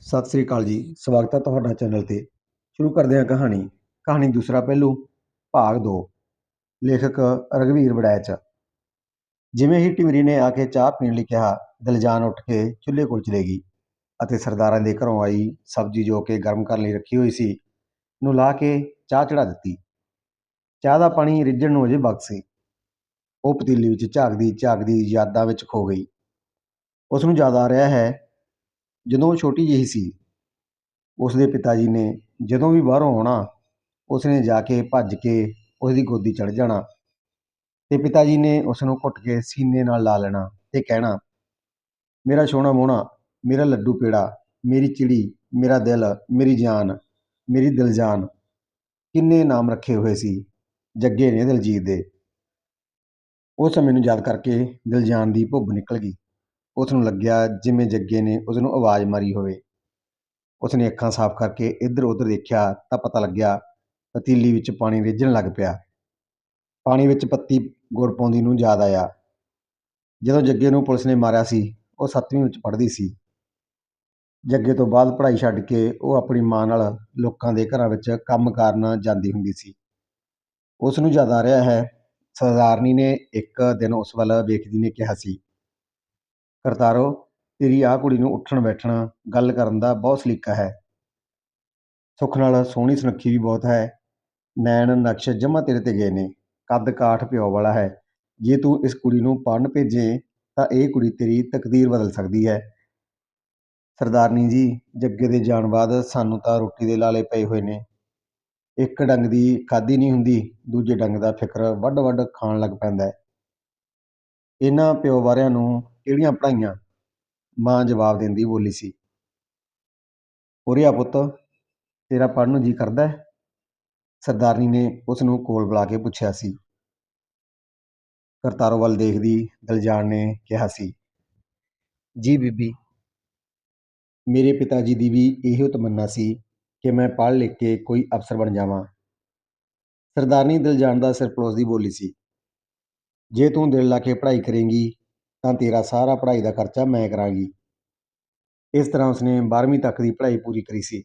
ਸਤਿ ਸ੍ਰੀ ਅਕਾਲ ਜੀ। ਸਵਾਗਤ ਹੈ ਤੁਹਾਡਾ ਚੈਨਲ ਤੇ। ਸ਼ੁਰੂ ਕਰਦੇ ਹਾਂ ਕਹਾਣੀ। ਕਹਾਣੀ ਦੂਸਰਾ ਪਹਿਲੂ, ਭਾਗ 2 ਲੇਖਕ ਰਗਵੀਰ ਵੜੈਚ। ਜਿਵੇਂ ਹੀ ਟਿਮਰੀ ਨੇ ਆ ਕੇ ਚਾਹ ਪੀਣ ਲਈ ਕਿਹਾ ਦਿਲਜਾਨ ਉੱਠ ਕੇ ਚੁੱਲ੍ਹੇ ਕੋਲ ਚਲੇ ਗਈ ਅਤੇ ਸਰਦਾਰਾਂ ਦੇ ਘਰੋਂ ਆਈ ਸਬਜ਼ੀ ਜੋ ਕਿ ਗਰਮ ਕਰਨ ਲਈ ਰੱਖੀ ਹੋਈ ਸੀ, ਨੂੰ ਲਾ ਕੇ ਚਾਹ ਚੜਾ ਦਿੱਤੀ। ਚਾਹ ਦਾ ਪਾਣੀ ਰਿੱਝਣ ਨੂੰ ਅਜੇ ਵਕਤ ਸੀ। ਉਹ ਪਤੀਲੀ ਵਿੱਚ ਝਾਕਦੀ ਝਾਕਦੀ ਯਾਦਾਂ ਵਿੱਚ ਖੋ ਗਈ। ਉਸ ਨੂੰ ਯਾਦ ਆ ਰਿਹਾ ਹੈ ਜਦੋਂ ਉਹ ਛੋਟੀ ਜਿਹੀ ਸੀ ਉਸ ਦੇ ਪਿਤਾ ਜੀ ਨੇ ਜਦੋਂ ਵੀ ਬਾਹਰੋਂ ਆਉਣਾ ਉਸ ਨੇ ਜਾ ਕੇ ਭੱਜ ਕੇ ਉਸ ਦੀ ਗੋਦੀ ਚੜ੍ਹ ਜਾਣਾ ਅਤੇ ਪਿਤਾ ਜੀ ਨੇ ਉਸ ਨੂੰ ਘੁੱਟ ਕੇ ਸੀਨੇ ਨਾਲ ਲਾ ਲੈਣਾ ਅਤੇ ਕਹਿਣਾ, ਮੇਰਾ ਸੋਹਣਾ ਮੋਹਣਾ, ਮੇਰਾ ਲੱਡੂ ਪੇੜਾ, ਮੇਰੀ ਚਿੜੀ, ਮੇਰਾ ਦਿਲ, ਮੇਰੀ ਜਾਨ, ਮੇਰੀ ਦਿਲਜਾਨ, ਕਿੰਨੇ ਨਾਮ ਰੱਖੇ ਹੋਏ ਸੀ ਜੱਗੇ ਨੇ ਦਿਲਜੀਤ ਦੇ। ਉਸ ਸਮੇਂ ਨੂੰ ਯਾਦ ਕਰਕੇ ਦਿਲਜਾਨ ਦੀ ਭੁੱਬ ਨਿਕਲ ਗਈ। ਉਸ ਨੂੰ ਲੱਗਿਆ ਜਿਵੇਂ ਜੱਗੇ ਨੇ ਉਸ ਨੂੰ ਆਵਾਜ਼ ਮਾਰੀ ਹੋਵੇ। ਉਸ ਨੇ ਅੱਖਾਂ ਸਾਫ਼ ਕਰਕੇ ਇੱਧਰ ਉੱਧਰ ਦੇਖਿਆ ਤਾਂ ਪਤਾ ਲੱਗਿਆ ਪਤੀਲੀ ਵਿੱਚ ਪਾਣੀ ਰਿੱਝਣ ਲੱਗ ਪਿਆ। ਪਾਣੀ ਵਿੱਚ ਪੱਤੀ ਗੁੜ ਪਾਉਂਦੀ ਨੂੰ ਯਾਦ ਆਇਆ। ਜਦੋਂ ਜੱਗੇ ਨੂੰ ਪੁਲਿਸ ਨੇ ਮਾਰਿਆ ਸੀ, ਉਹ ਸੱਤਵੀਂ ਵਿੱਚ ਪੜ੍ਹਦੀ ਸੀ। ਜੱਗੇ ਤੋਂ ਬਾਅਦ ਪੜ੍ਹਾਈ ਛੱਡ ਕੇ ਉਹ ਆਪਣੀ ਮਾਂ ਨਾਲ ਲੋਕਾਂ ਦੇ ਘਰਾਂ ਵਿੱਚ ਕੰਮ ਕਰਨ ਜਾਂਦੀ ਹੁੰਦੀ ਸੀ। ਉਸ ਨੂੰ ਯਾਦ ਆ ਰਿਹਾ ਹੈ, ਸਰਦਾਰਨੀ ਨੇ ਇੱਕ ਦਿਨ ਉਸ ਵੱਲ ਵੇਖਦੀ ਨੇ ਕਿਹਾ ਸੀ ਕਰਤਾਰੋ, ਤੇਰੀ ਆਹ ਕੁੜੀ ਨੂੰ ਉੱਠਣ ਬੈਠਣ, ਗੱਲ ਕਰਨ ਦਾ ਬਹੁਤ ਸਲੀਕਾ ਹੈ। ਸੁੱਖ ਨਾਲ ਸੋਹਣੀ ਸੁਨੱਖੀ ਵੀ ਬਹੁਤ ਹੈ। ਨੈਣ ਨਕਸ਼ ਜਮਾ ਤੇਰੇ ਤੇ ਗਏ ਨੇ। ਕੱਦ ਕਾਠ ਪਿਓ ਵਾਲਾ ਹੈ। ਜੇ ਤੂੰ ਇਸ ਕੁੜੀ ਨੂੰ ਪੜ੍ਹਨ ਭੇਜੇ, ਤਾਂ ਇਹ ਕੁੜੀ ਤੇਰੀ ਤਕਦੀਰ ਬਦਲ ਸਕਦੀ ਹੈ। ਸਰਦਾਰਨੀ ਜੀ, ਜੱਗੇ ਦੇ ਜਾਣ ਬਾਅਦ ਸਾਨੂੰ ਤਾਂ ਰੋਟੀ ਦੇ ਲਾਲੇ ਪਏ ਹੋਏ ਨੇ। ਇੱਕ ਡੰਗ ਦੀ ਖਾਦੀ ਨਹੀਂ ਹੁੰਦੀ, ਦੂਜੇ ਡੰਗ ਦਾ ਫਿਕਰ ਵੱਡ ਵੱਡ ਖਾਣ ਲੱਗ ਪੈਂਦਾ ਹੈ। ਇਹਨਾਂ ਪਿਓ ਬਾਰਿਆਂ ਨੂੰ ਕਿਹੜੀਆਂ ਪੜ੍ਹਾਈਆਂ? ਮਾਂ ਜਵਾਬ ਦਿੰਦੀ ਬੋਲੀ ਸੀ। ਉਰਿਆ ਪੁੱਤ, ਤੇਰਾ ਪੜ੍ਹਨ ਨੂੰ ਜੀ ਕਰਦਾ ਹੈ? ਸਰਦਾਰਨੀ ਨੇ ਉਸ ਨੂੰ ਕੋਲ ਬੁਲਾ ਕੇ ਪੁੱਛਿਆ ਸੀ। ਕਰਤਾਰੋ ਵੱਲ ਦੇਖਦੀ ਦਿਲਜਾਨ ਨੇ ਕਿਹਾ ਸੀ, ਜੀ ਬੀਬੀ, ਮੇਰੇ ਪਿਤਾ ਜੀ ਦੀ ਵੀ ਇਹੋ ਤਮੰਨਾ ਸੀ ਕਿ ਮੈਂ ਪੜ੍ਹ ਲਿਖ ਕੇ ਕੋਈ ਅਫਸਰ ਬਣ ਜਾਵਾਂ। ਸਰਦਾਰਨੀ ਦਿਲਜਾਨ ਦਾ ਸਿਰ ਪਲੋਸਦੀ ਬੋਲੀ ਸੀ, ਜੇ ਤੂੰ ਦਿਲ ਲਾ ਕੇ ਪੜ੍ਹਾਈ ਕਰੇਂਗੀ ਤਾਂ ਤੇਰਾ ਸਾਰਾ ਪੜ੍ਹਾਈ ਦਾ ਖਰਚਾ ਮੈਂ ਕਰਾਂਗੀ। ਇਸ ਤਰ੍ਹਾਂ ਉਸਨੇ 12ਵੀਂ ਤੱਕ ਦੀ ਪੜ੍ਹਾਈ ਪੂਰੀ ਕਰੀ ਸੀ।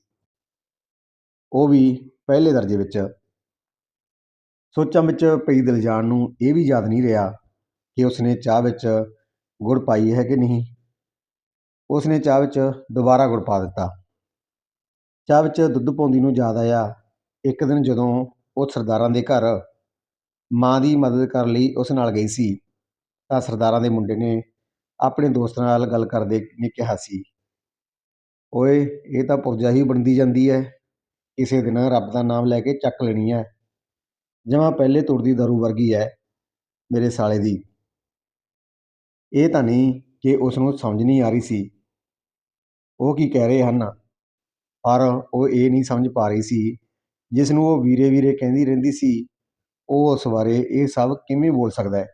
ਉਹ ਵੀ ਪਹਿਲੇ ਦਰਜੇ ਵਿੱਚ। ਸੋਚਾਂ ਵਿੱਚ ਪਈ ਦਿਲਜਾਨ ਨੂੰ ਇਹ ਵੀ ਯਾਦ ਨਹੀਂ ਰਿਹਾ ਕਿ ਉਸਨੇ ਚਾਹ ਵਿੱਚ ਗੁੜ ਪਾਈ ਹੈ ਕਿ ਨਹੀਂ। ਉਸਨੇ ਚਾਹ ਵਿੱਚ ਦੁਬਾਰਾ ਗੁੜ ਪਾ ਦਿੱਤਾ। ਚਾਹ ਵਿੱਚ ਦੁੱਧ ਪਾਉਂਦੀ ਨੂੰ ਯਾਦ ਆਇਆ, ਇੱਕ ਦਿਨ ਜਦੋਂ ਉਹ ਸਰਦਾਰਾਂ ਦੇ ਘਰ ਮਾਂ ਦੀ ਮਦਦ ਕਰਨ ਲਈ ਉਸ ਨਾਲ ਗਈ ਸੀ। ਤਾਂ ਸਰਦਾਰਾਂ ਦੇ ਮੁੰਡੇ ਨੇ ਆਪਣੇ ਦੋਸਤ ਨਾਲ ਗੱਲ ਕਰਦੇ ਨੇ ਕਿਹਾ ਸੀ, ਓਏ, ਇਹ ਤਾਂ ਪੁਰਜਾ ਹੀ ਬਣਦੀ ਜਾਂਦੀ ਹੈ ਕਿਸੇ ਦਿਨ ਰੱਬ ਦਾ ਨਾਮ ਲੈ ਕੇ ਚੱਕ ਲੈਣੀ ਹੈ ਜਮਾਂ ਪਹਿਲੇ ਤੁਰਦੀ ਦਾਰੂ ਵਰਗੀ ਹੈ ਮੇਰੇ ਸਾਲੇ ਦੀ। ਇਹ ਤਾਂ ਨਹੀਂ ਕਿ ਉਸ ਨੂੰ ਸਮਝ ਨਹੀਂ ਆ ਰਹੀ ਸੀ। ਉਹ ਕੀ ਕਹਿ ਰਹੇ ਹਨ? ਪਰ ਉਹ ਇਹ ਨਹੀਂ ਸਮਝ ਪਾ ਰਹੀ ਸੀ ਜਿਸ ਨੂੰ ਉਹ ਵੀਰੇ ਵੀਰੇ ਕਹਿੰਦੀ ਰਹਿੰਦੀ ਸੀ, ਉਹ ਉਸ ਬਾਰੇ ਇਹ ਸਭ ਕਿਵੇਂ ਬੋਲ ਸਕਦਾ ਹੈ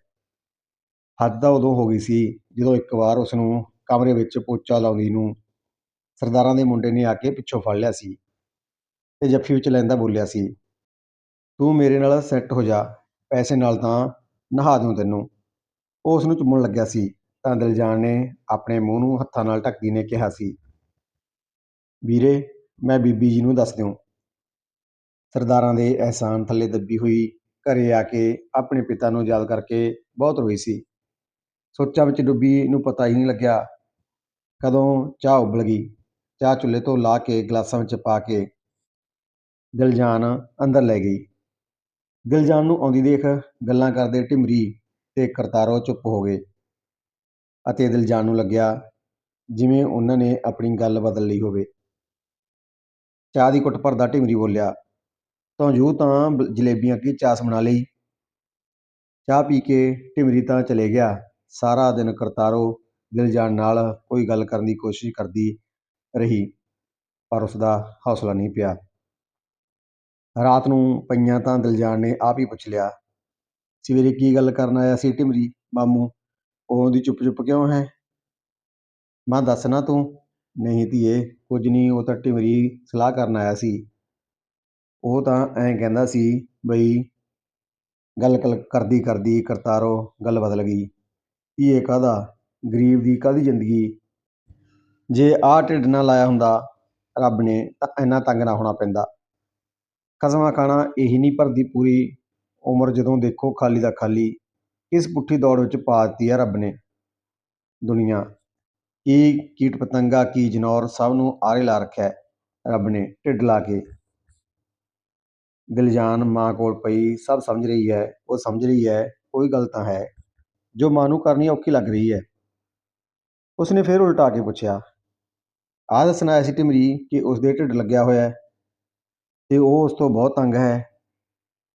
ਹੱਦ ਤਾਂ ਉਦੋਂ ਹੋ ਗਈ ਸੀ ਜਦੋਂ ਇੱਕ ਵਾਰ ਉਸ ਨੂੰ ਕਮਰੇ ਵਿੱਚ ਪੋਚਾ ਲਾਉਂਦੀ ਨੂੰ ਸਰਦਾਰਾਂ ਦੇ ਮੁੰਡੇ ਨੇ ਆ ਕੇ ਪਿੱਛੋਂ ਫੜ ਲਿਆ ਸੀ ਤੇ ਜੱਫੀ ਵਿੱਚ ਲੈਂਦਾ ਬੋਲਿਆ ਸੀ, ਤੂੰ ਮੇਰੇ ਨਾਲ ਸੈੱਟ ਹੋ ਜਾ, ਪੈਸੇ ਨਾਲ ਤਾਂ ਨਹਾ ਦੂੰ ਤੈਨੂੰ। ਉਹ ਉਸ ਨੂੰ ਚੁੰਮਣ ਲੱਗਿਆ ਸੀ ਤਾਂ ਦਿਲਜਾਨ ਨੇ ਆਪਣੇ ਮੂੰਹ ਨੂੰ ਹੱਥਾਂ ਨਾਲ ਢੱਕਦੀ ਨੇ ਕਿਹਾ ਸੀ, ਵੀਰੇ, ਮੈਂ ਬੀਬੀ ਜੀ ਨੂੰ ਦੱਸ ਦਿਉ। ਸਰਦਾਰਾਂ ਦੇ ਅਹਿਸਾਨ ਥੱਲੇ ਦੱਬੀ ਹੋਈ ਘਰੇ ਆ ਕੇ ਆਪਣੇ ਪਿਤਾ ਨੂੰ ਯਾਦ ਕਰਕੇ ਬਹੁਤ ਰੋਈ ਸੀ। ਸੋਚਾਂ ਵਿੱਚ ਡੁੱਬੀ ਇਹਨੂੰ ਪਤਾ ਹੀ ਨਹੀਂ ਲੱਗਿਆ। ਕਦੋਂ ਚਾਹ ਉਬਲ ਗਈ। ਚਾਹ ਚੁੱਲ੍ਹੇ ਤੋਂ ਲਾ ਕੇ ਗਲਾਸਾਂ ਵਿੱਚ ਪਾ ਕੇ ਦਿਲਜਾਨ ਅੰਦਰ ਲੈ ਗਈ। ਦਿਲਜਾਨ ਨੂੰ ਆਉਂਦੀ ਦੇਖ ਗੱਲਾਂ ਕਰਦੇ ਢਿਮਰੀ ਤੇ ਕਰਤਾਰੋ ਚੁੱਪ ਹੋ ਗਏ ਅਤੇ ਦਿਲਜਾਨ ਨੂੰ ਲੱਗਿਆ ਜਿਵੇਂ ਉਹਨਾਂ ਨੇ ਆਪਣੀ ਗੱਲ ਬਦਲ ਲਈ ਹੋਵੇ। ਚਾਹ ਦੀ ਕੁੱਟ ਭਰਦਾ ਢਿਮਰੀ ਬੋਲਿਆ, ਤਾਂ ਜੂ ਤਾਂ ਜਲੇਬੀਆਂ ਕੀ ਚਾਸ ਬਣਾ ਲਈ? ਚਾਹ ਪੀ ਕੇ ਢਿਮਰੀ ਤਾਂ ਚਲੇ ਗਿਆ। ਸਾਰਾ ਦਿਨ ਕਰਤਾਰੋ ਦਿਲਜਾਨ ਨਾਲ ਕੋਈ ਗੱਲ ਕਰਨ ਦੀ ਕੋਸ਼ਿਸ਼ ਕਰਦੀ ਰਹੀ, ਪਰ ਉਸ ਦਾ ਹੌਸਲਾ ਨਹੀਂ ਪਿਆ। ਰਾਤ ਨੂੰ ਪਈਆਂ ਤਾਂ ਦਿਲਜਾਨ ਨੇ ਆਪ ਹੀ ਪੁੱਛ ਲਿਆ, ਸਵੇਰੇ ਕੀ ਗੱਲ ਕਰਨ ਆਇਆ ਸੀ ਢਿਮਰੀ ਮਾਮੂ? ਉਹ ਦੀ ਚੁੱਪ ਚੁੱਪ ਕਿਉਂ ਹੈ? ਮਾਂ, ਦੱਸ ਨਾ ਤੂੰ। ਨਹੀਂ ਧੀਏ, ਕੁਝ ਨਹੀਂ, ਉਹ ਤਾਂ ਢਿਮਰੀ ਸਲਾਹ ਕਰਨ ਆਇਆ ਸੀ। ਉਹ ਤਾਂ ਐਂ ਕਹਿੰਦਾ ਸੀ ਬਈ ਗੱਲ ਕਲ ਕਰਦੀ ਕਰਦੀ ਕਰਤਾਰੋ ਗੱਲ ਬਦਲ ਗਈ। ਧੀਏ ਕਾਹਦਾ? ਗਰੀਬ ਦੀ ਕਾਹਦੀ ਜ਼ਿੰਦਗੀ? ਜੇ ਆਹ ਢਿੱਡ ਨਾ ਲਾਇਆ ਹੁੰਦਾ, ਰੱਬ ਨੇ ਤਾਂ ਇੰਨਾ ਤੰਗ ਨਾ ਹੋਣਾ ਪੈਂਦਾ। ਕਸਮਾਂ ਖਾਣਾ ਇਹੀ ਨਹੀਂ ਭਰਦੀ ਪੂਰੀ। ਉਮਰ ਜਦੋਂ ਦੇਖੋ ਖਾਲੀ ਦਾ ਖਾਲੀ ਇਸ ਪੁੱਠੀ ਦੌੜ ਵਿੱਚ ਪਾ ਦਿੱਤੀ ਹੈ ਰੱਬ ਨੇ। ਦੁਨੀਆ ਕੀ ਕੀਟ ਪਤੰਗਾ, ਕੀ ਜਨੌਰ, ਸਭ ਨੂੰ ਆਰੇ ਲਾ ਰੱਖਿਆ ਰੱਬ ਨੇ ਢਿੱਡ ਲਾ ਕੇ। ਦਿਲਜਾਨ ਮਾਂ ਕੋਲ ਪਈ, ਸਭ ਸਮਝ ਰਹੀ ਹੈ, ਉਹ ਸਮਝ ਰਹੀ ਹੈ, ਕੋਈ ਗੱਲ ਤਾਂ ਹੈ। ਜੋ ਮਾਂ ਨੂੰ ਕਰਨੀ ਔਖੀ ਲੱਗ ਰਹੀ ਹੈ। ਉਸਨੇ ਫਿਰ ਉਲਟਾ ਕੇ ਪੁੱਛਿਆ, ਆਹ ਦੱਸਣਾ ਆਇਆ ਸੀ ਟਿਮਰੀ ਕਿ ਉਸਦੇ ਢਿੱਡ ਲੱਗਿਆ ਹੋਇਆ ਹੈ ਤੇ ਉਹ ਉਸ ਤੋਂ ਬਹੁਤ ਤੰਗ ਹੈ।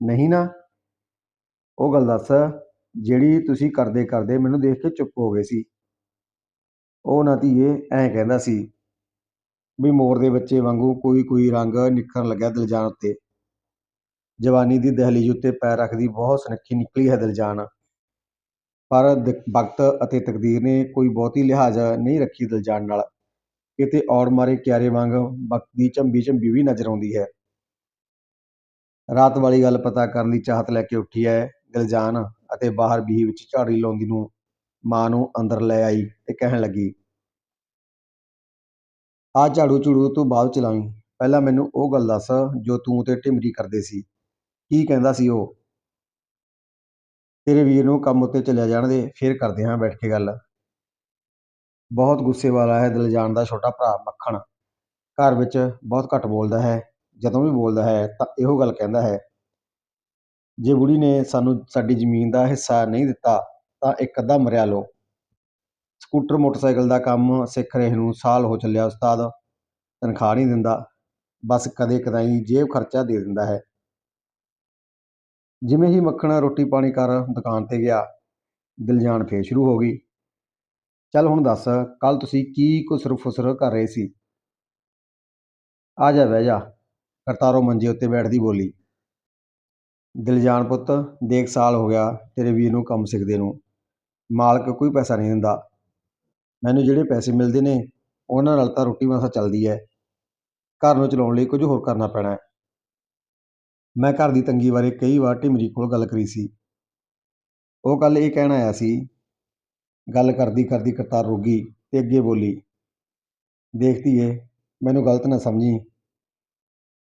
ਨਹੀਂ ਨਾ? ਉਹ ਗੱਲ ਦੱਸ, ਜਿਹੜੀ ਤੁਸੀਂ ਕਰਦੇ ਕਰਦੇ ਮੈਨੂੰ ਦੇਖ ਕੇ ਚੁੱਪ ਹੋ ਗਏ ਸੀ। ਉਹ ਨਾ ਧੀਏ, ਐਂ ਕਹਿੰਦਾ ਸੀ ਵੀ ਮੋਰ ਦੇ ਬੱਚੇ ਵਾਂਗੂ ਕੋਈ ਕੋਈ ਰੰਗ ਨਿਖਰਨ ਲੱਗਿਆ ਦਿਲਜਾਨ ਉੱਤੇ। ਜਵਾਨੀ ਦੀ ਦਹਲੀਜ਼ ਉੱਤੇ ਪੈਰ ਰੱਖਦੀ ਬਹੁਤ ਸੁਨੱਖੀ ਨਿਕਲੀ ਹੈ ਦਿਲਜਾਨ ਪਰ ਦ- ਵਕਤ ਅਤੇ ਤਕਦੀਰ ਨੇ ਕੋਈ ਬਹੁਤੀ ਲਿਹਾਜ਼ ਨਹੀਂ ਰੱਖੀ ਦਿਲਜਾਨ ਨਾਲ। ਕਿਤੇ ਔੜ ਮਾਰੇ ਕਿਆਰੇ ਵਾਂਗ ਵਕਤ ਦੀ ਝੰਬੀ ਝੰਬੀ ਵੀ ਨਜ਼ਰ ਆਉਂਦੀ ਹੈ। ਰਾਤ ਵਾਲੀ ਗੱਲ ਪਤਾ ਕਰਨ ਦੀ ਚਾਹਤ ਲੈ ਕੇ ਉੱਠੀ ਹੈ ਦਿਲਜਾਨ ਅਤੇ ਬਾਹਰ ਬੀਹੀ ਵਿੱਚ ਝਾੜੀ ਲਾਉਂਦੀ ਨੂੰ ਮਾਂ ਨੂੰ ਅੰਦਰ ਲੈ ਆਈ ਤੇ ਕਹਿਣ ਲੱਗੀ, ਆ ਝਾੜੂ ਝੂੜੂ ਤੂੰ ਬਾਅਦ ਚ ਪਹਿਲਾਂ ਮੈਨੂੰ ਉਹ ਗੱਲ ਦੱਸ ਜੋ ਤੂੰ ਤੇ ਢਿਮਰੀ ਕਰਦੇ ਸੀ। ਕੀ ਕਹਿੰਦਾ ਸੀ ਉਹ? ਤੇਰੇ ਵੀਰ ਨੂੰ ਕੰਮ ਉੱਤੇ ਚਲਿਆ ਜਾਣ ਦੇ ਫਿਰ ਕਰਦੇ ਹਾਂ ਬੈਠ ਕੇ ਗੱਲ। ਬਹੁਤ ਗੁੱਸੇ ਵਾਲਾ ਹੈ ਦਿਲਜਾਨ ਦਾ ਛੋਟਾ ਭਰਾ ਮੱਖਣ। ਘਰ ਵਿੱਚ ਬਹੁਤ ਘੱਟ ਬੋਲਦਾ ਹੈ, ਜਦੋਂ ਵੀ ਬੋਲਦਾ ਹੈ ਤਾਂ ਇਹੋ ਗੱਲ ਕਹਿੰਦਾ ਹੈ, ਜੇ ਬੁੜੀ ਨੇ ਸਾਨੂੰ ਸਾਡੀ ਜ਼ਮੀਨ ਦਾ ਹਿੱਸਾ ਨਹੀਂ ਦਿੱਤਾ, ਤਾਂ ਇੱਕ ਅੱਧਾ ਮਰਿਆ ਲਓ। ਸਕੂਟਰ, ਮੋਟਰਸਾਈਕਲ ਦਾ ਕੰਮ ਸਿੱਖ ਰਹੇ ਨੂੰ ਸਾਲ ਹੋ ਚੱਲਿਆ ਉਸਤਾਦ, ਤਨਖਾਹ ਨਹੀਂ ਦਿੰਦਾ, ਬਸ ਕਦੇ ਕਦਾਈ ਜੇਬ ਖਰਚਾ ਦੇ ਦਿੰਦਾ ਹੈ। ਜਿਵੇਂ ਹੀ ਮੱਖਣ ਰੋਟੀ ਪਾਣੀ ਕਰ ਦੁਕਾਨ ਤੇ ਗਿਆ ਦਿਲਜਾਨ ਫੇਰ ਸ਼ੁਰੂ ਹੋ ਗਈ। ਚੱਲ ਹੁਣ ਦੱਸ ਕੱਲ ਤੁਸੀਂ ਕੀ ਕੁਸਰ ਫੁਸਰ ਕਰ ਰਹੇ ਸੀ? ਆ ਜਾ, ਬਹਿ ਜਾ। ਕਰਤਾਰੋ ਮੰਜੇ ਉੱਤੇ ਬੈਠਦੀ ਬੋਲੀ ਦਿਲਜਾਨ ਪੁੱਤ, ਦੇਖ ਸਾਲ ਹੋ ਗਿਆ ਤੇਰੇ ਵੀਰ ਨੂੰ ਕੰਮ ਸਿੱਖਦੇ ਨੂੰ। ਮਾਲਕ ਕੋਈ ਪੈਸਾ ਨਹੀਂ ਦਿੰਦਾ। ਮੈਨੂੰ ਜਿਹੜੇ ਪੈਸੇ ਮਿਲਦੇ ਨੇ, ਉਹਨਾਂ ਨਾਲ ਤਾਂ ਰੋਟੀ ਮਾਸਾ ਚੱਲਦੀ ਹੈ ਘਰ ਨੂੰ ਚਲਾਉਣ ਲਈ ਕੁਝ ਹੋਰ ਕਰਨਾ ਪੈਣਾ ਹੈ ਮੈਂ ਘਰ ਦੀ ਤੰਗੀ ਬਾਰੇ ਕਈ ਵਾਰ ਢਿਮਰੀ ਕੋਲ ਗੱਲ ਕਰੀ ਸੀ। ਉਹ ਕੱਲ ਇਹ ਕਹਿਣ ਆਇਆ ਸੀ, ਗੱਲ ਕਰਦੀ ਕਰਦੀ ਕਰਤਾਰ ਰੁੱਗੀ ਅਤੇ ਅੱਗੇ ਬੋਲੀ ਦੇਖਦੀ ਏ ਮੈਨੂੰ ਗਲਤ ਨਾ ਸਮਝੀ।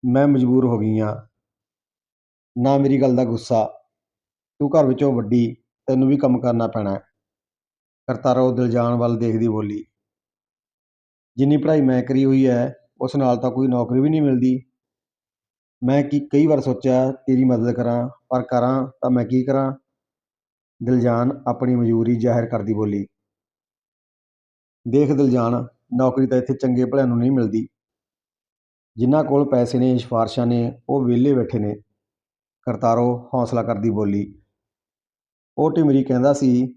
ਮੈਂ ਮਜਬੂਰ ਹੋ ਗਈ ਹਾਂ। ਨਾ ਮੇਰੀ ਗੱਲ ਦਾ ਗੁੱਸਾ। ਤੂੰ ਘਰ ਵਿੱਚੋਂ ਵੱਡੀ, ਤੈਨੂੰ ਵੀ ਕੰਮ ਕਰਨਾ ਪੈਣਾ ਹੈ। ਕਰਤਾਰੋ ਦਿਲਜਾਨ ਵੱਲ ਦੇਖਦੀ ਬੋਲੀ, ਜਿੰਨੀ ਪੜ੍ਹਾਈ ਮੈਂ ਕਰੀ ਹੋਈ ਹੈ, ਉਸ ਨਾਲ ਤਾਂ ਕੋਈ ਨੌਕਰੀ ਵੀ ਨਹੀਂ ਮਿਲਦੀ। ਮੈਂ ਕੀ, ਕਈ ਵਾਰ ਸੋਚਿਆ ਤੇਰੀ ਮਦਦ ਕਰਾਂ, ਪਰ ਕਰਾਂ ਤਾਂ ਮੈਂ ਕੀ ਕਰਾਂ? ਦਿਲਜਾਨ ਆਪਣੀ ਮਜਬੂਰੀ ਜ਼ਾਹਿਰ ਕਰਦੀ ਬੋਲੀ। ਦੇਖ ਦਿਲਜਾਨ, ਨੌਕਰੀ ਤਾਂ ਇੱਥੇ ਚੰਗੇ ਭਲਿਆਂ ਨੂੰ ਨਹੀਂ ਮਿਲਦੀ। ਜਿਨ੍ਹਾਂ ਕੋਲ ਪੈਸੇ ਨੇ, ਸਿਫਾਰਸ਼ਾਂ ਨੇ, ਉਹ ਵਿਹਲੇ ਬੈਠੇ ਨੇ। ਕਰਤਾਰੋ ਹੌਸਲਾ ਕਰਦੀ ਬੋਲੀ। ਉਹ ਟਿਮਰੀ ਕਹਿੰਦਾ ਸੀ,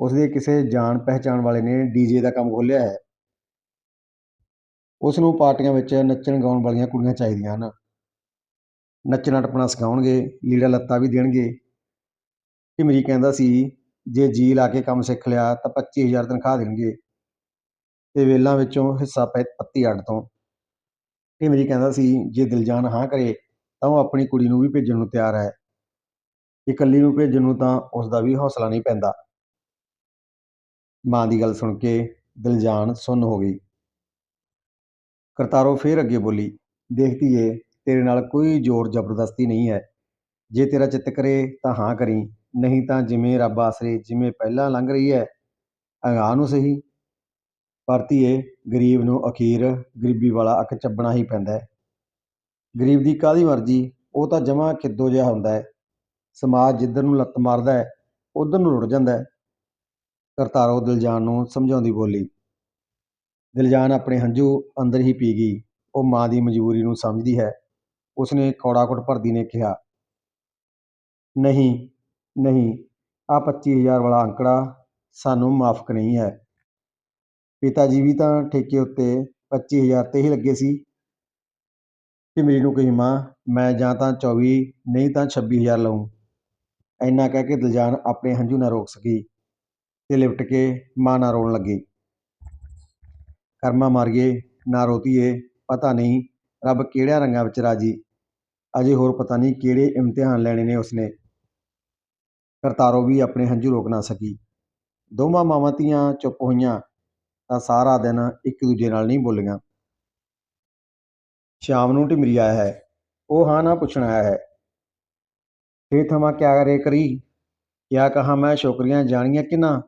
ਉਸਦੇ ਕਿਸੇ ਜਾਣ ਪਹਿਚਾਣ ਵਾਲੇ ਨੇ ਡੀਜੇ ਦਾ ਕੰਮ ਖੋਲ੍ਹਿਆ ਹੈ। ਉਸ ਨੂੰ ਪਾਰਟੀਆਂ ਵਿੱਚ ਨੱਚਣ ਗਾਉਣ ਵਾਲੀਆਂ ਕੁੜੀਆਂ ਚਾਹੀਦੀਆਂ ਹਨ। ਨੱਚਣਾ ਟੱਪਣਾ ਸਿਖਾਉਣਗੇ, ਲੀੜਾ ਲੱਤਾ ਵੀ ਦੇਣਗੇ। ਟਿਮਰੀ ਕਹਿੰਦਾ ਸੀ, ਜੇ ਜੀ ਲਾ ਕੇ ਕੰਮ ਸਿੱਖ ਲਿਆ ਤਾਂ 25000 ਤਨਖਾਹ ਦੇਣਗੇ। ਤੇ ਵੇਲਾਂ ਵਿੱਚੋਂ ਹਿੱਸਾ ਪੈ ਪੱਤੀ ਅੱਡ ਤੋਂ। ਟਿਮਰੀ ਕਹਿੰਦਾ ਸੀ, ਜੇ ਦਿਲਜਾਨ ਹਾਂ ਕਰੇ ਤਾਂ ਉਹ ਆਪਣੀ ਕੁੜੀ ਨੂੰ ਵੀ ਭੇਜਣ ਨੂੰ ਤਿਆਰ ਹੈ। ਇਕੱਲੀ ਨੂੰ ਭੇਜਣ ਨੂੰ ਤਾਂ ਉਸ ਦਾ ਵੀ ਹੌਸਲਾ ਨਹੀਂ ਪੈਂਦਾ। ਮਾਂ ਦੀ ਗੱਲ ਸੁਣ ਕੇ ਦਿਲਜਾਨ ਸੁੰਨ ਹੋ ਗਈ। ਕਰਤਾਰੋ ਫੇਰ ਅੱਗੇ ਬੋਲੀ ਦੇਖਦੀ ਏ ਤੇਰੇ ਨਾਲ ਕੋਈ ਜ਼ੋਰ ਜ਼ਬਰਦਸਤੀ ਨਹੀਂ ਹੈ। ਜੇ ਤੇਰਾ ਚਿੱਤ ਕਰੇ ਤਾਂ ਹਾਂ ਕਰੀ, ਨਹੀਂ ਤਾਂ ਜਿਵੇਂ ਰੱਬ ਆਸਰੇ, ਜਿਵੇਂ ਪਹਿਲਾਂ ਲੰਘ ਰਹੀ ਹੈ, ਅਗਾਂਹ ਨੂੰ ਸਹੀ। ਪਰ ਧੀਏ, ਗਰੀਬ ਨੂੰ ਅਖੀਰ ਗਰੀਬੀ ਵਾਲਾ ਅੱਖ ਚੱਬਣਾ ਹੀ ਪੈਂਦਾ ਹੈ। ਗਰੀਬ ਦੀ ਕਾਹਦੀ ਮਰਜ਼ੀ, ਉਹ ਤਾਂ ਜਮਾਂ ਕਿੱਦੋ ਜਿਹਾ ਹੁੰਦਾ ਹੈ। ਸਮਾਜ ਜਿੱਧਰ ਨੂੰ ਲੱਤ ਮਾਰਦਾ ਹੈ, ਉਧਰ ਨੂੰ ਰੁੜ ਜਾਂਦਾ ਹੈ। ਕਰਤਾਰੋ ਦਿਲਜਾਨ ਨੂੰ ਸਮਝਾਉਂਦੀ ਬੋਲੀ, ਦਿਲਜਾਨ ਆਪਣੇ ਹੰਝੂ ਅੰਦਰ ਹੀ ਪੀ ਗਈ, ਉਹ ਮਾਂ ਦੀ ਮਜਬੂਰੀ ਨੂੰ ਸਮਝਦੀ ਹੈ। ਉਸਨੇ ਕੌੜਾ ਘੁੱਟ ਭਰਦੀ ਨੇ ਕਿਹਾ, ਨਹੀਂ ਨਹੀਂ ਆ 25000 ਵਾਲਾ ਅੰਕੜਾ ਸਾਨੂੰ ਮਾਫਕ ਨਹੀਂ ਹੈ। ਪਿਤਾ ਜੀ ਵੀ ਤਾਂ ਠੇਕੇ ਉੱਤੇ ਪੱਚੀ ਹਜ਼ਾਰ ਤੇ ਹੀ ਲੱਗੇ ਸੀ ਟਿਮਰੀ ਨੂੰ ਕਹੀ, ਮਾਂ, ਮੈਂ ਜਾਂ ਤਾਂ 24 ਨਹੀਂ ਤਾਂ ਛੱਬੀ ਹਜ਼ਾਰ ਲਊਂ। ਇੰਨਾ ਕਹਿ ਕੇ ਦਿਲਜਾਨ ਆਪਣੇ ਹੰਝੂ ਨਾ ਰੋਕ ਸਕੀ ਤੇ ਲਿਪਟ ਕੇ ਮਾਂ ਨਾਲ ਰੋਣ ਲੱਗੀ। ਕਰਮਾ ਮਾਰੀਏ, ਨਾ ਰੋਤੀਏ, ਪਤਾ ਨਹੀਂ ਰੱਬ ਕਿਹੜਿਆਂ ਰੰਗਾਂ ਵਿੱਚ ਰਾਜੀ। ਅਜੇ ਹੋਰ ਪਤਾ ਨਹੀਂ ਕਿਹੜੇ ਇਮਤਿਹਾਨ ਲੈਣੇ ਨੇ ਉਸਨੇ। ਕਰਤਾਰੋ ਵੀ ਆਪਣੇ ਹੰਝੂ ਰੋਕ ਨਾ ਸਕੀ। ਦੋਵਾਂ ਮਾਵਾਂ ਧੀਆਂ ਚੁੱਪ ਹੋਈਆਂ ਤਾਂ ਸਾਰਾ ਦਿਨ ਇੱਕ ਦੂਜੇ ਨਾਲ ਨਹੀਂ ਬੋਲੀਆਂ। ਸ਼ਾਮ ਨੂੰ ਢਿਮਰੀ ਆਇਆ ਹੈ। ਉਹ ਹਾਂ ਨਾ ਪੁੱਛਣ ਆਇਆ ਹੈ। ਫੇ ਥਮਾ ਕਿਆ ਕਰੇ ਕਰੀ? ਕਿਆ ਕਹਾ ਮੈਂ? ਸ਼ੋਕਰੀਆਂ ਜਾਣੀਆਂ ਕਿ ਨਾ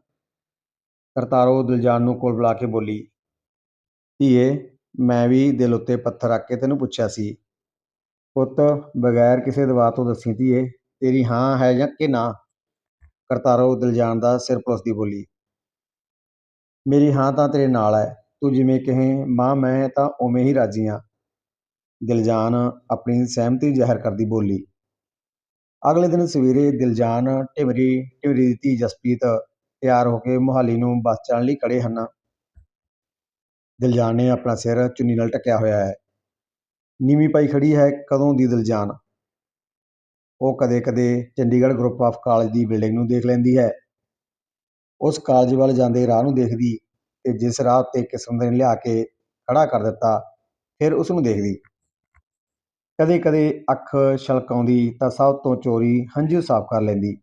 ਕਰਤਾਰੋ ਦਿਲਜਾਨ ਨੂੰ ਕੋਲ ਬੁਲਾ ਕੇ ਬੋਲੀ, ਧੀਏ, ਮੈਂ ਵੀ ਦਿਲ ਉੱਤੇ ਪੱਥਰ ਰੱਖ ਕੇ ਤੈਨੂੰ ਪੁੱਛਿਆ ਸੀ। ਪੁੱਤ, ਬਗੈਰ ਕਿਸੇ ਦਵਾ ਤੋਂ ਦੱਸੀ ਧੀਏ, ਤੇਰੀ ਹਾਂ ਹੈ ਜਾਂ ਕਿ ਨਾ? ਕਰਤਾਰੋ ਦਿਲਜਾਨ ਦਾ ਸਿਰ ਪੁਲਸਦੀ ਬੋਲੀ, ਮੇਰੀ ਹਾਂ ਤਾਂ ਤੇਰੇ ਨਾਲ ਹੈ, ਤੂੰ ਜਿਵੇਂ ਕਹੇ, ਮਾਂ ਮੈਂ ਤਾਂ ਉਵੇਂ ਹੀ ਰਾਜੀ ਹਾਂ ਦਿਲਜਾਨ ਆਪਣੀ ਸਹਿਮਤੀ ਜ਼ਾਹਿਰ ਕਰਦੀ ਬੋਲੀ, ਅਗਲੇ ਦਿਨ ਸਵੇਰੇ ਦਿਲਜਾਨ ਢਿਮਰੀ ਢਿਮਰੀ ਦੀ ਧੀ ਜਸਪੀਤ ਤਿਆਰ ਹੋ ਕੇ ਮੁਹਾਲੀ ਨੂੰ ਬੱਸ ਚੜ੍ਹਨ ਲਈ ਖੜੇ ਹਨ। ਦਿਲਜਾਨ ਨੇ ਆਪਣਾ ਸਿਰ ਚੁੰਨੀ ਨਾਲ ਢੱਕਿਆ ਹੋਇਆ ਹੈ। ਨੀਵੀਂ ਪਾਈ ਖੜੀ ਹੈ ਕਦੋਂ ਦੀ ਦਿਲਜਾਨ? ਉਹ ਕਦੇ-ਕਦੇ ਚੰਡੀਗੜ੍ਹ ਗਰੁੱਪ ਆਫ ਕਾਲਜ ਦੀ ਬਿਲਡਿੰਗ ਨੂੰ ਦੇਖ ਲੈਂਦੀ ਹੈ। ਉਸ ਕਾਲਜ ਵੱਲ ਜਾਂਦੇ ਰਾਹ ਨੂੰ ਦੇਖਦੀ ਤੇ ਜਿਸ ਰਾਹ ਉੱਤੇ ਕਿਸਮਤ ਨੇ ਲਿਆ ਕੇ ਖੜਾ ਕਰ ਦਿੱਤਾ, ਫਿਰ ਉਸ ਨੂੰ ਦੇਖਦੀ। ਕਦੇ-ਕਦੇ ਅੱਖ ਛਲਕਾਉਂਦੀ ਤਾਂ ਸਭ ਤੋਂ ਚੋਰੀ ਹੰਝੂ ਸਾਫ਼ ਕਰ ਲੈਂਦੀ।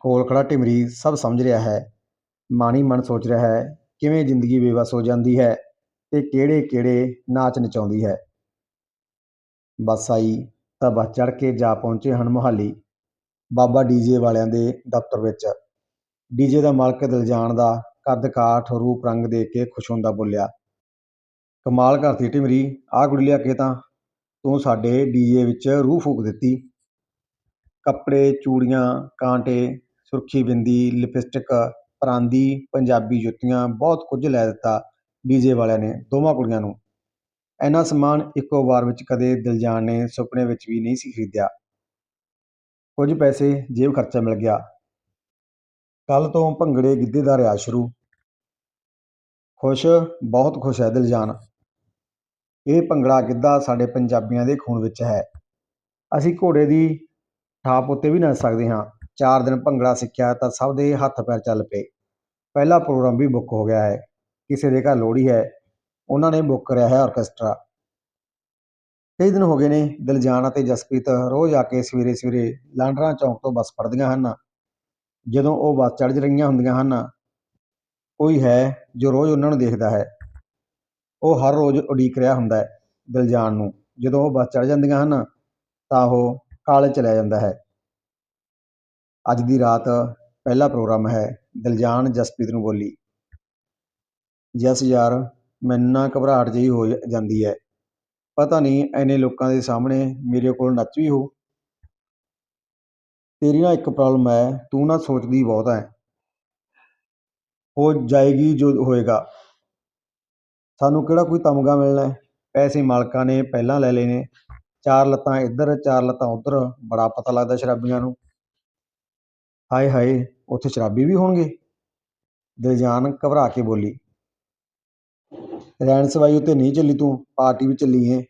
ਕੋਲ ਖੜਾ ਟਿਮਰੀ ਸਭ ਸਮਝ ਰਿਹਾ ਹੈ। ਮਾਣੀ ਮਨ ਸੋਚ ਰਿਹਾ ਹੈ, ਕਿਵੇਂ ਜ਼ਿੰਦਗੀ ਬੇਵਸ ਹੋ ਜਾਂਦੀ ਹੈ। ਤੇ ਕਿਹੜੇ-ਕਿਹੜੇ ਨਾਚ ਨਚਾਉਂਦੀ ਹੈ। ਬੱਸ ਆਈ, ਤਾਂ ਬੱਸ ਚੜ੍ਹ ਕੇ ਜਾ ਪਹੁੰਚੇ ਹਨ ਮੁਹਾਲੀ। ਬਾਬਾ ਡੀਜੇ ਵਾਲਿਆਂ ਦੇ ਦਫ਼ਤਰ ਵਿੱਚ। ਡੀਜੇ ਦਾ ਮਾਲਕ ਦਿਲਜਾਨ ਦਾ ਕੱਦ ਕਾਠ ਰੂਪ ਰੰਗ ਦੇਖ ਕੇ ਖੁਸ਼ ਹੁੰਦਾ ਬੋਲਿਆ, ਕਮਾਲ ਕਰਤੀ ਢਿਮਰੀ ਆਹ ਕੁੜੀ ਲਿਆ ਕੇ ਤਾਂ। ਤੂੰ ਸਾਡੇ ਡੀਜੇ ਵਿੱਚ ਰੂਹ ਫੂਕ ਦਿੱਤੀ। ਕੱਪੜੇ, ਚੂੜੀਆਂ, ਕਾਂਟੇ, ਸੁਰਖੀ ਬਿੰਦੀ, ਲਿਪਸਟਿਕ, ਪਰਾਂਦੀ, ਪੰਜਾਬੀ ਜੁੱਤੀਆਂ, ਬਹੁਤ ਕੁਝ ਲੈ ਦਿੱਤਾ। ਡੀਜੇ ਵਾਲਿਆਂ ਨੇ, ਦੋਵਾਂ ਕੁੜੀਆਂ ਨੂੰ। ਇੰਨਾ ਸਮਾਨ ਇੱਕੋ ਵਾਰ ਵਿੱਚ ਕਦੇ ਦਿਲਜਾਨ ਨੇ ਸੁਪਨੇ ਵਿੱਚ ਵੀ ਨਹੀਂ ਸੀ ਖਰੀਦਿਆ। ਕੁਝ ਪੈਸੇ ਜੇਬ ਖਰਚਾ ਮਿਲ ਗਿਆ। ਕੱਲ ਤੋਂ ਭੰਗੜੇ ਗਿੱਧੇ ਦਾ ਰਿਆਜ਼ ਸ਼ੁਰੂ। ਖੁਸ਼, ਬਹੁਤ ਖੁਸ਼ ਹੈ ਦਿਲਜਾਨ। ਇਹ ਭੰਗੜਾ ਗਿੱਧਾ ਸਾਡੇ ਪੰਜਾਬੀਆਂ ਦੇ ਖੂਨ ਵਿੱਚ ਹੈ। ਅਸੀਂ ਘੋੜੇ ਦੀ ਠਾਪ ਉੱਤੇ ਵੀ ਨੱਚ ਸਕਦੇ ਹਾਂ। ਚਾਰ ਦਿਨ ਭੰਗੜਾ ਸਿੱਖਿਆ ਤਾਂ ਸਭ ਦੇ ਹੱਥ ਪੈਰ ਚੱਲ ਪਏ। ਪਹਿਲਾ ਪ੍ਰੋਗਰਾਮ ਵੀ ਬੁੱਕ ਹੋ ਗਿਆ ਹੈ। ਕਿਸੇ ਦੇ ਘਰ ਲੋਹੜੀ ਹੈ, ਉਹਨਾਂ ਨੇ ਬੁੱਕ ਕਰਿਆ ਹੈ ਔਰਕੈਸਟਰਾ ਕਈ ਦਿਨ ਹੋ ਗਏ ਨੇ, ਦਿਲਜਾਨ ਅਤੇ ਜਸਪ੍ਰੀਤ ਰੋਜ਼ ਆ ਕੇ ਸਵੇਰੇ ਸਵੇਰੇ ਲਾਂਡਰਾ ਚੌਂਕ ਤੋਂ ਬੱਸ ਫੜਦੀਆਂ ਹਨ। ਜਦੋਂ ਉਹ ਬੱਸ ਚੜ੍ਹ ਰਹੀਆਂ ਹੁੰਦੀਆਂ ਹਨ, ਕੋਈ ਹੈ ਜੋ ਰੋਜ਼ ਉਹਨਾਂ ਨੂੰ ਦੇਖਦਾ ਹੈ। ਉਹ ਹਰ ਰੋਜ਼ ਉਡੀਕ ਰਿਹਾ ਹੁੰਦਾ ਹੈ ਦਿਲਜਾਨ ਨੂੰ। ਜਦੋਂ ਉਹ ਬੱਸ ਚੜ੍ਹ ਜਾਂਦੀਆਂ ਹਨ, ਤਾਂ ਉਹ ਕਾਲਜ ਚਲਿਆ ਜਾਂਦਾ ਹੈ। ਅੱਜ ਦੀ ਰਾਤ ਪਹਿਲਾ ਪ੍ਰੋਗਰਾਮ ਹੈ ਦਿਲਜਾਨ ਜਸਪ੍ਰੀਤ ਨੂੰ ਬੋਲੀ। ਜੱਸ ਯਾਰ ਮੈਨੂੰ ਨਾ ਘਬਰਾਹਟ ਜਿਹੀ ਹੋ ਜਾਂਦੀ ਹੈ ਪਤਾ ਨਹੀਂ ਐਨੇ ਲੋਕਾਂ ਦੇ ਸਾਹਮਣੇ ਮੇਰੇ ਕੋਲ ਨੱਚ ਵੀ ਹੋ। ਤੇਰੀ ਨਾ ਇੱਕ ਪ੍ਰੋਬਲਮ ਹੈ ਤੂੰ ਨਾ ਸੋਚਦੀ ਬਹੁਤ ਹੈ ਹੋ ਜਾਏਗੀ ਜੋ ਹੋਏਗਾ। ਸਾਨੂੰ ਕਿਹੜਾ ਕੋਈ ਤਮਗਾ ਮਿਲਣਾ ਹੈ ਪੈਸੇ ਮਾਲਕਾਂ ਨੇ ਪਹਿਲਾਂ ਲੈ ਲਏ ਨੇ। ਚਾਰ ਲੱਤਾਂ ਇੱਧਰ, ਚਾਰ ਲੱਤਾਂ ਉੱਧਰ, ਬੜਾ ਪਤਾ ਲੱਗਦਾ ਸ਼ਰਾਬੀਆਂ ਨੂੰ। ਹਾਏ ਹਾਏ ਉੱਥੇ ਸ਼ਰਾਬੀ ਵੀ ਹੋਣਗੇ? ਦਿਲਜਾਨ ਘਬਰਾ ਕੇ ਬੋਲੀ। ਰਹਿਣ ਸਵਾਈ ਉੱਤੇ ਨਹੀਂ ਚੱਲੀ ਤੂੰ, ਪਾਰਟੀ ਵੀ ਚੱਲੀ ਏ।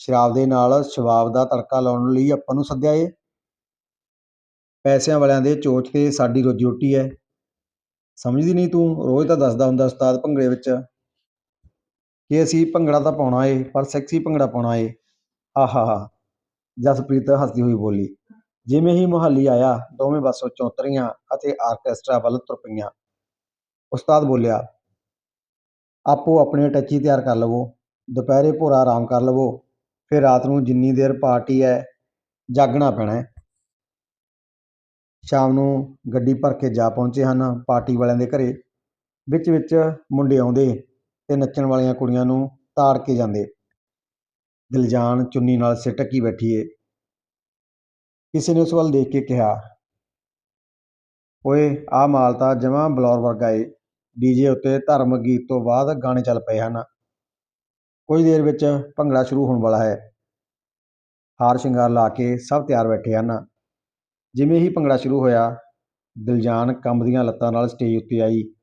ਸ਼ਰਾਬ ਦੇ ਨਾਲ ਸ਼ਬਾਬ ਦਾ ਤੜਕਾ ਲਾਉਣ ਲਈ ਆਪਾਂ ਨੂੰ ਸੱਦਿਆ ਏ। ਪੈਸਿਆਂ ਵਾਲਿਆਂ ਦੇ ਚੋਚ ਤੇ ਸਾਡੀ ਰੋਜੀ ਰੋਟੀ ਹੈ ਸਮਝਦੀ ਨਹੀਂ ਤੂੰ? ਰੋਜ਼ ਤਾਂ ਦੱਸਦਾ ਹੁੰਦਾ ਉਸਤਾਦ ਭੰਗੜੇ ਵਿੱਚ ਕਿ ਅਸੀਂ ਭੰਗੜਾ ਤਾਂ ਪਾਉਣਾ ਏ, ਪਰ ਸੈਕਸੀ ਭੰਗੜਾ ਪਾਉਣਾ ਏ। ਆਹਾਹਾ ਜਸਪ੍ਰੀਤ ਹੱਸਦੀ ਹੋਈ ਬੋਲੀ, ਜਿਵੇਂ ਹੀ ਮੁਹਾਲੀ ਆਇਆ, ਦੋਵੇਂ ਬੱਸੋਂ ਚੌਂਤਰੀਆਂ ਅਤੇ ਆਰਕੈਸਟਰਾ ਵੱਲ ਤੁਰ ਪਈਆਂ। ਉਸਤਾਦ ਬੋਲਿਆ ਆਪੋ ਆਪਣੇ ਟੱਚੀ ਤਿਆਰ ਕਰ ਲਵੋ। ਦੁਪਹਿਰੇ ਭੋਰਾ ਆਰਾਮ ਕਰ ਲਵੋ। ਫਿਰ ਰਾਤ ਨੂੰ ਜਿੰਨੀ ਦੇਰ ਪਾਰਟੀ ਹੈ, ਜਾਗਣਾ ਪੈਣਾ ਸ਼ਾਮ ਨੂੰ ਗੱਡੀ ਭਰ ਕੇ ਜਾ ਪਹੁੰਚੇ ਹਨ ਪਾਰਟੀ ਵਾਲਿਆਂ ਦੇ ਘਰੇ। ਵਿੱਚ ਵਿੱਚ ਮੁੰਡੇ ਆਉਂਦੇ ਤੇ ਨੱਚਣ ਵਾਲੀਆਂ ਕੁੜੀਆਂ ਨੂੰ ਤਾੜ ਕੇ ਜਾਂਦੇ। ਦਿਲਜਾਨ ਚੁੰਨੀ ਨਾਲ ਸਿਰ ਢੱਕੀ ਬੈਠੀ ਏ। ਕਿਸੇ ਨੇ ਉਸ ਵੱਲ ਦੇਖ ਕੇ ਕਿਹਾ, ਓਏ, ਆਹ ਮਾਲ ਤਾਂ ਜਮਾਂ ਬਲੌਰ ਵਰਗਾ ਏ। ਡੀਜੇ ਉੱਤੇ ਧਾਰਮਿਕ ਗੀਤ ਤੋਂ ਬਾਅਦ ਗਾਣੇ ਚੱਲ ਪਏ ਹਨ। ਕੁਝ ਦੇਰ ਵਿੱਚ ਭੰਗੜਾ ਸ਼ੁਰੂ ਹੋਣ ਵਾਲਾ ਹੈ। ਹਾਰ ਸ਼ਿੰਗਾਰ ਲਾ ਕੇ ਸਭ ਤਿਆਰ ਬੈਠੇ ਹਨ। ਜਿਵੇਂ ਹੀ ਭੰਗੜਾ ਸ਼ੁਰੂ ਹੋਇਆ, ਦਿਲਜਾਨ ਕੰਬਦੀਆਂ ਲੱਤਾਂ ਨਾਲ ਸਟੇਜ ਉੱਤੇ ਆਈ।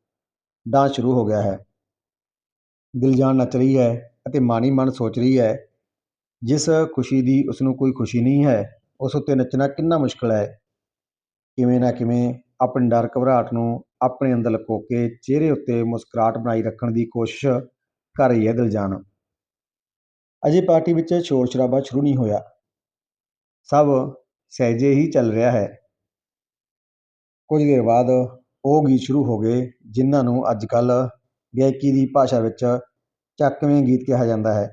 ਡਾਂਸ ਸ਼ੁਰੂ ਹੋ ਗਿਆ ਹੈ। ਦਿਲਜਾਨ ਨੱਚ ਰਹੀ ਹੈ ਅਤੇ ਮਾਣੀ ਮਨ ਸੋਚ ਰਹੀ ਹੈ। ਜਿਸ ਖੁਸ਼ੀ ਦੀ ਉਸ ਨੂੰ ਕੋਈ ਖੁਸ਼ੀ ਨਹੀਂ ਹੈ, ਉਸ ਉੱਤੇ ਨੱਚਣਾ ਕਿੰਨਾ ਮੁਸ਼ਕਲ ਹੈ। ਕਿਵੇਂ ਨਾ ਕਿਵੇਂ ਆਪਣੀ ਡਰ ਘਬਰਾਹਟ ਨੂੰ ਆਪਣੇ ਅੰਦਰ ਲੁਕੋ ਕੇ ਚਿਹਰੇ ਉੱਤੇ ਮੁਸਕਰਾਹਟ ਬਣਾਈ ਰੱਖਣ ਦੀ ਕੋਸ਼ਿਸ਼ ਕਰ ਰਹੀ ਹੈ ਦਿਲਜਾਨ। ਅਜੇ ਪਾਰਟੀ ਵਿੱਚ ਸ਼ੋਰ ਸ਼ਰਾਬਾ ਸ਼ੁਰੂ ਨਹੀਂ ਹੋਇਆ। ਸਭ ਸਹਿਜੇ ਹੀ ਚੱਲ ਰਿਹਾ ਹੈ। ਕੁਝ ਦੇਰ ਬਾਅਦ ਉਹ ਗੀਤ ਸ਼ੁਰੂ ਹੋ ਗਏ, ਜਿਨ੍ਹਾਂ ਨੂੰ ਅੱਜ ਕੱਲ੍ਹ ਗਾਇਕੀ ਦੀ ਭਾਸ਼ਾ ਵਿੱਚ ਚੱਕਵੇਂ ਗੀਤ ਕਿਹਾ ਜਾਂਦਾ ਹੈ।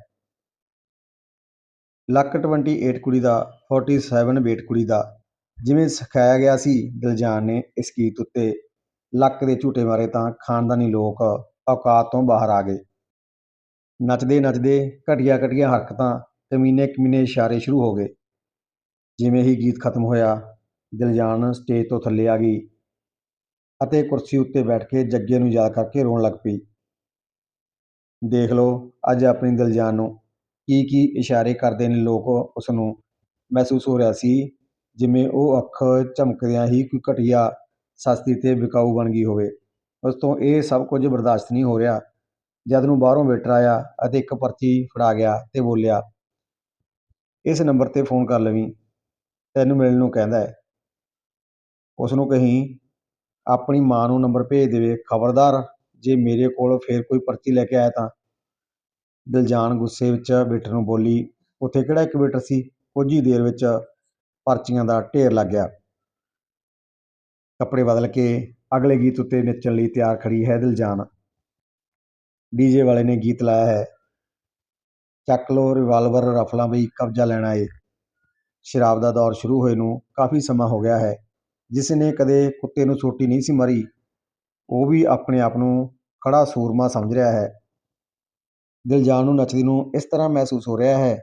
ਲੱਕ 28 ਕੁੜੀ ਦਾ 47 ਵੇਟ ਕੁੜੀ ਦਾ ਜਿਵੇਂ ਸਿਖਾਇਆ ਗਿਆ ਸੀ, ਦਿਲਜਾਨ ਨੇ ਇਸ ਗੀਤ ਉੱਤੇ, ਲੱਕ ਦੇ ਝੂਟੇ ਮਾਰੇ ਤਾਂ ਖਾਨਦਾਨੀ ਲੋਕ ਔਕਾਤ ਤੋਂ ਬਾਹਰ ਆ ਗਏ। ਨੱਚਦੇ ਨੱਚਦੇ ਘਟੀਆ ਘਟੀਆ ਹਰਕਤਾਂ ਕਮੀਨੇ ਕਮੀਨੇ ਇਸ਼ਾਰੇ ਸ਼ੁਰੂ ਹੋ ਗਏ। ਜਿਵੇਂ ਹੀ ਗੀਤ ਖਤਮ ਹੋਇਆ, ਦਿਲਜਾਨ ਸਟੇਜ ਤੋਂ ਥੱਲੇ ਆ ਗਈ ਅਤੇ ਕੁਰਸੀ ਉੱਤੇ ਬੈਠ ਕੇ ਜੱਗੇ ਨੂੰ ਯਾਦ ਕਰਕੇ ਰੋਣ ਲੱਗ ਪਈ। ਦੇਖ ਲਓ, ਅੱਜ ਆਪਣੀ ਦਿਲਜਾਨ ਨੂੰ ਕੀ ਕੀ ਇਸ਼ਾਰੇ ਕਰਦੇ ਨੇ ਲੋਕ ਉਸ ਨੂੰ ਮਹਿਸੂਸ ਹੋ ਰਿਹਾ ਸੀ। ਜਿਵੇਂ ਉਹ ਅੱਖ ਝਮਕਦਿਆਂ ਹੀ ਕੋਈ ਘਟੀਆ ਸਸਤੀ ਅਤੇ ਵਿਕਾਊ ਬਣ ਗਈ ਹੋਵੇ। ਉਸ ਤੋਂ ਇਹ ਸਭ ਕੁਝ ਬਰਦਾਸ਼ਤ ਨਹੀਂ ਹੋ ਰਿਹਾ। ਜਦ ਨੂੰ ਬਾਹਰੋਂ ਵੇਟਰ ਆਇਆ ਅਤੇ ਇੱਕ ਪਰਚੀ ਫੜਾ ਗਿਆ ਅਤੇ ਬੋਲਿਆ, ਇਸ ਨੰਬਰ ਤੇ ਫੋਨ ਕਰ ਲਵੀਂ। ਤੈਨੂੰ ਮਿਲਣ ਨੂੰ ਕਹਿੰਦਾ ਹੈ। ਉਸ ਨੂੰ ਕਹੀਂ, ਆਪਣੀ ਮਾਂ ਨੂੰ ਨੰਬਰ ਭੇਜ ਦੇਵੇ। ਖਬਰਦਾਰ, ਜੇ ਮੇਰੇ ਕੋਲ ਫੇਰ ਕੋਈ ਪਰਚੀ ਲੈ ਕੇ ਆਇਆ ਤਾਂ? ਦਿਲਜਾਨ ਗੁੱਸੇ ਵਿੱਚ ਵੇਟਰ ਨੂੰ ਬੋਲੀ, ਉੱਥੇ ਕਿਹੜਾ ਇੱਕ ਵੇਟਰ ਸੀ? ਕੁਝ ਹੀ ਦੇਰ ਵਿੱਚ ਪਰਚੀਆਂ ਦਾ ਢੇਰ ਲੱਗ ਗਿਆ। ਕੱਪੜੇ ਬਦਲ ਕੇ ਅਗਲੇ ਗੀਤ ਉੱਤੇ ਨੱਚਣ ਲਈ ਤਿਆਰ ਖੜੀ ਹੈ ਦਿਲਜਾਨ ਡੀਜੇ ਵਾਲੇ ਨੇ ਗੀਤ ਲਾਇਆ ਹੈ, ਚੱਕ ਲੋ ਰਿਵਾਲਵਰ ਰਫਲਾਂ ਬਈ, ਕਬਜ਼ਾ ਲੈਣਾ ਏ ਸ਼ਰਾਬ ਦਾ ਦੌਰ ਸ਼ੁਰੂ ਹੋਏ ਨੂੰ ਕਾਫੀ ਸਮਾਂ ਹੋ ਗਿਆ ਹੈ ਜਿਸ ਨੇ ਕਦੇ ਕੁੱਤੇ ਨੂੰ ਸੋਟੀ ਨਹੀਂ ਸੀ ਮਾਰੀ, ਉਹ ਵੀ ਆਪਣੇ ਆਪ ਨੂੰ ਖੜਾ ਸੂਰਮਾ ਸਮਝ ਰਿਹਾ ਹੈ। ਦਿਲਜਾਨ ਨੂੰ ਨੱਚਦੀ ਨੂੰ ਇਸ ਤਰ੍ਹਾਂ ਮਹਿਸੂਸ ਹੋ ਰਿਹਾ ਹੈ,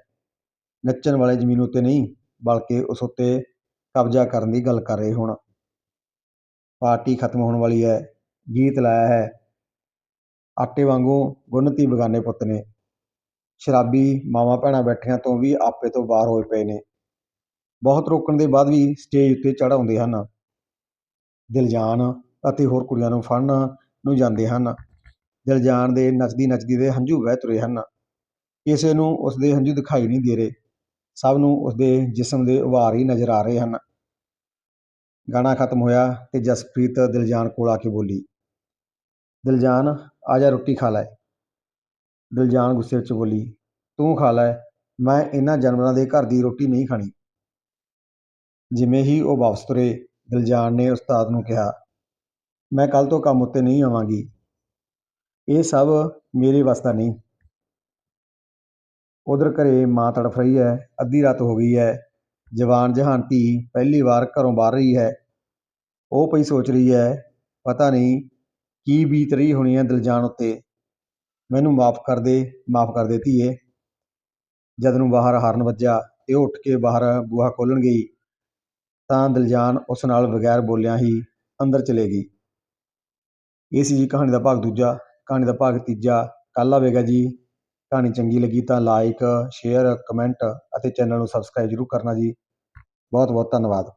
ਨੱਚਣ ਵਾਲੇ ਜ਼ਮੀਨ ਉੱਤੇ ਨਹੀਂ ਬਲਕਿ ਉਸ ਉੱਤੇ ਕਬਜ਼ਾ ਕਰਨ ਦੀ ਗੱਲ ਕਰ ਰਹੇ ਹੋਣ। ਪਾਰਟੀ ਖਤਮ ਹੋਣ ਵਾਲੀ ਹੈ, ਗੀਤ ਲਾਇਆ ਹੈ। ਆਟੇ ਵਾਂਗੂ ਗੁੰਨਤੀ ਬਗਾਨੇ ਪੁੱਤ ਨੇ। ਸ਼ਰਾਬੀ ਮਾਵਾਂ ਭੈਣਾਂ ਬੈਠੀਆਂ ਤੋਂ ਵੀ ਆਪੇ ਤੋਂ ਬਾਹਰ ਹੋਏ ਪਏ ਨੇ। ਬਹੁਤ ਰੋਕਣ ਦੇ ਬਾਅਦ ਵੀ ਸਟੇਜ ਉੱਤੇ ਚੜ੍ਹ ਆਉਂਦੇ ਹਨ। ਦਿਲਜਾਨ ਅਤੇ ਹੋਰ ਕੁੜੀਆਂ ਨੂੰ ਫੜਨ ਨੂੰ ਜਾਂਦੇ ਹਨ। ਦਿਲਜਾਨ ਦੇ ਨੱਚਦੀ ਨੱਚਦੀ ਦੇ ਹੰਝੂ ਵਹਿ ਤੁਰੇ ਹਨ। ਕਿਸੇ ਨੂੰ ਉਸ ਦੇ ਹੰਝੂ ਦਿਖਾਈ ਨਹੀਂ ਦੇ ਰਹੇ। ਸਭ ਨੂੰ ਉਸਦੇ ਜਿਸਮ ਦੇ ਉਭਾਰ ਹੀ ਨਜ਼ਰ ਆ ਰਹੇ ਹਨ। ਗਾਣਾ ਖਤਮ ਹੋਇਆ ਅਤੇ ਜਸਪ੍ਰੀਤ ਦਿਲਜਾਨ ਕੋਲ ਆ ਕੇ ਬੋਲੀ, ਦਿਲਜਾਨ, ਆ ਜਾ ਰੋਟੀ ਖਾ ਲੈ। ਦਿਲਜਾਨ ਗੁੱਸੇ ਵਿੱਚ ਬੋਲੀ, ਤੂੰ ਖਾ ਲੈ, ਮੈਂ ਇਹਨਾਂ ਜਾਨਵਰਾਂ ਦੇ ਘਰ ਦੀ ਰੋਟੀ ਨਹੀਂ ਖਾਣੀ। ਜਿਵੇਂ ਹੀ ਉਹ ਵਾਪਸ ਤੁਰੇ, ਦਿਲਜਾਨ ਨੇ ਉਸਤਾਦ ਨੂੰ ਕਿਹਾ, ਮੈਂ ਕੱਲ ਤੋਂ ਕੰਮ ਉੱਤੇ ਨਹੀਂ ਆਵਾਂਗੀ। ਇਹ ਸਭ ਮੇਰੇ ਵਾਸਤਾ ਨਹੀਂ। ਉਧਰ ਘਰੇ ਮਾਂ ਤੜਫ ਰਹੀ ਹੈ, ਅੱਧੀ ਰਾਤ ਹੋ ਗਈ ਹੈ। ਜਵਾਨ ਜਹਾਨ ਧੀ ਪਹਿਲੀ ਵਾਰ ਘਰੋਂ ਬਾਹਰ ਰਹੀ ਹੈ। ਉਹ ਪਈ ਸੋਚ ਰਹੀ ਹੈ, ਪਤਾ ਨਹੀਂ ਕੀ ਬੀਤ ਰਹੀ ਹੋਣੀ ਹੈ ਦਿਲਜਾਨ ਉੱਤੇ। ਮੈਨੂੰ ਮਾਫ ਕਰ ਦੇ, ਮਾਫ ਕਰ ਦੇ ਧੀਏ। ਜਦ ਨੂੰ ਬਾਹਰ ਹਾਰਨ ਵੱਜਾ ਤੇ ਉਹ ਉੱਠ ਕੇ ਬਾਹਰ ਬੂਹਾ ਖੋਲ੍ਹਣ ਗਈ, ਤਾਂ ਦਿਲਜਾਨ ਉਸ ਨਾਲ ਬਗੈਰ ਬੋਲਿਆਂ ਹੀ ਅੰਦਰ ਚਲੇ ਗਈ। ਇਹ ਸੀ ਜੀ ਕਹਾਣੀ ਦਾ ਭਾਗ ਦੂਜਾ, ਕਹਾਣੀ ਦਾ ਭਾਗ ਤੀਜਾ ਕੱਲ੍ਹ ਆਵੇਗਾ ਜੀ। ਕਹਾਣੀ ਚੰਗੀ ਲੱਗੀ ਤਾਂ ਲਾਈਕ ਸ਼ੇਅਰ ਕਮੈਂਟ ਅਤੇ ਚੈਨਲ ਨੂੰ ਸਬਸਕ੍ਰਾਈਬ ਜ਼ਰੂਰ ਕਰਨਾ ਜੀ। ਬਹੁਤ ਬਹੁਤ ਧੰਨਵਾਦ।